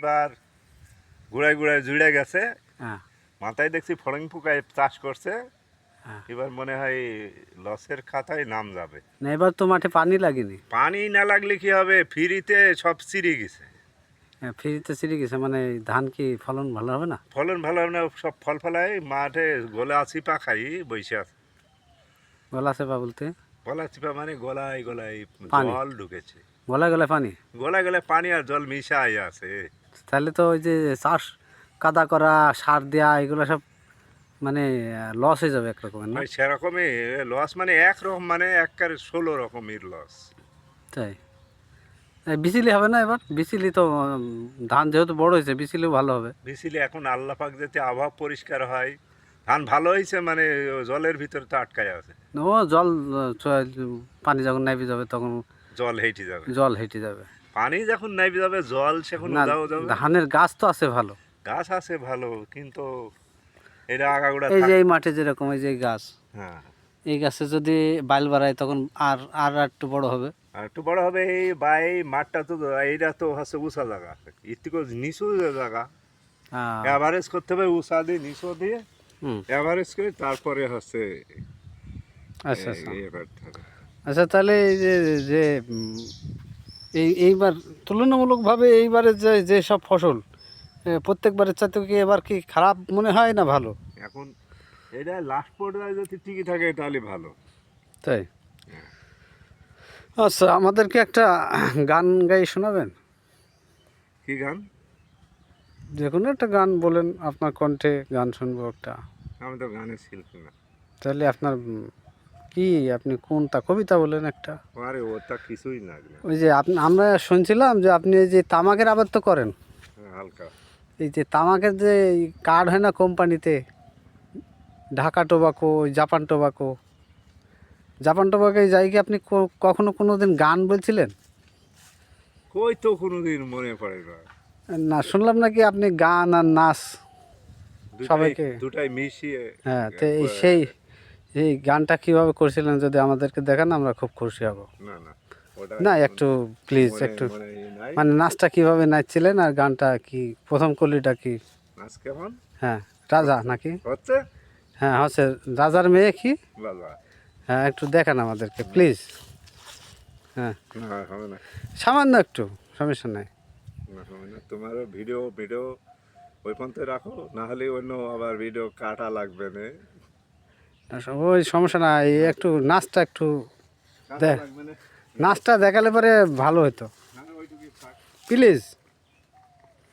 এবার গুড়ায় গুড়ায় জুড়ে গেছে। হ্যাঁ। মাথায় দেখছি ফড়িং পোকায় চাষ করছে। হ্যাঁ। এবার মনে হয় লসের খাতায় নাম যাবে। না এবার তো মাঠে পানি লাগেনি। পানি না লাগলে কি হবে? ফ্রিতে সব চিরে গেছে। হ্যাঁ ফ্রিতে ছিঁড়ে গেছে মানে ধান কি ফলন ভালো হবে না? ফলন ভালো হবে না সব ফল ফলাই মাঠে গোলা চিপা খাই বসে আছে। গলা সেবা বলতে? গলা চিপা মানে গলায় গলায়। জল ঢুকেছে। গলায় গলায় পানি? গলায় গলায় পানি আর জল মিশাই আছে। তাহলে তো ওই যে চাষ কাদা করা সার দেওয়া এগুলো সব মানে লস হয়ে যাবে একরকমের না? ভাই সেরকমই লস মানে একরকম মানে একবারে ষোলো রকমের লস তাই? বিচিলি হবে না এবার? বিচিলি তো ধান যেহেতু বড় হয়েছে বিচিলিও ভালো হবে। বিচিলে এখন আল্লাহ পাক যাতে আবহাওয়া পরিষ্কার হয় ধান ভালো হয়েছে মানে জলের ভিতরে তো আটকায় আছে। ও জল পানি যখন নাইবে যাবে তখন জল হেঁটে যাবে। জল হেঁটে যাবে। পানি যখন নাই যাবে জল সেখন উদাও যাবে ধানের গাছ তো আছে ভালো। গাছ আছে ভালো কিন্তু এটা আগাগোড়া এই যে এই মাঠে যেরকম এই যে গাছ। হ্যাঁ। এই গাছে যদি বাইল বাড়ায় তখন আর আর একটু বড় হবে। আর একটু বড় হবে এই বা এই মাঠটা তো এইটা তো হচ্ছে উঁচা জায়গা। এর থেকে নিচু জায়গা আহ, অ্যাভারেজ করতে হবে উঁচা দিয়ে নিচু দিয়ে। অ্যাভারেজ করে তারপরে হচ্ছে আচ্ছা আচ্ছা। আচ্ছা তাহলে এই যে যে এই এইবার তুলনামূলকভাবে এইবারে যে যে সব ফসল প্রত্যেকবারের চাইতে কি এবার কি খারাপ মনে হয় না ভালো? এখন এটা লাস্ট পর্যায়ে যদি টিকে থাকে তাহলে ভালো। তাই? আচ্ছা আমাদেরকে একটা গান গাই শোনাবেন? কি গান? যে কোনো একটা গান বলেন আপনার কণ্ঠে গান শুনব একটা। আমি তো গানের শিল্পী না। তাহলে আপনার কি আপনি কোনটা? কবিতা বলেন একটা। আরে ওটা কিছুই লাগবে ওই যে আপনি আমরা শুনছিলাম যে আপনি এই যে তামাকের আবাদ তো করেন। হালকা। এই যে তামাকের যে কার্ড হয় না কোম্পানিতে? Dhaka tobacco Japan tobacco. Japan টোবাকোয় যাই কি আপনি কখনো কোনো দিন গান বলছিলেন? কই তো কোনো দিন মনে পড়ে না। না শুনলাম নাকি আপনি গান আর নাচ সবাইকে- দুটাই মিশিয়ে হ্যাঁ তো এই সেই এই গানটা কীভাবে করছিলেন যদি আমাদেরকে দেখান আমরা খুব খুশি হব। না না না একটু প্লিজ একটু মানে নাচটা কীভাবে নাচছিলেন আর গানটা কি প্রথম কলিটা কি? হ্যাঁ রাজা নাকি? হচ্ছে? হ্যাঁ হচ্ছে রাজার মেয়ে কি? হ্যাঁ একটু দেখান আমাদেরকে প্লিজ হ্যাঁ। সামান্য একটু সমস্যা নাই। তোমারও ভিডিও ভিডিও ওই পর্যন্ত রাখো না হলে অন্য আবার ভিডিও কাটা লাগবে না। ওই সমস্যা না একটু নাচটা একটু দেখ। নাচটা দেখালে পরে ভালো হতো প্লিজ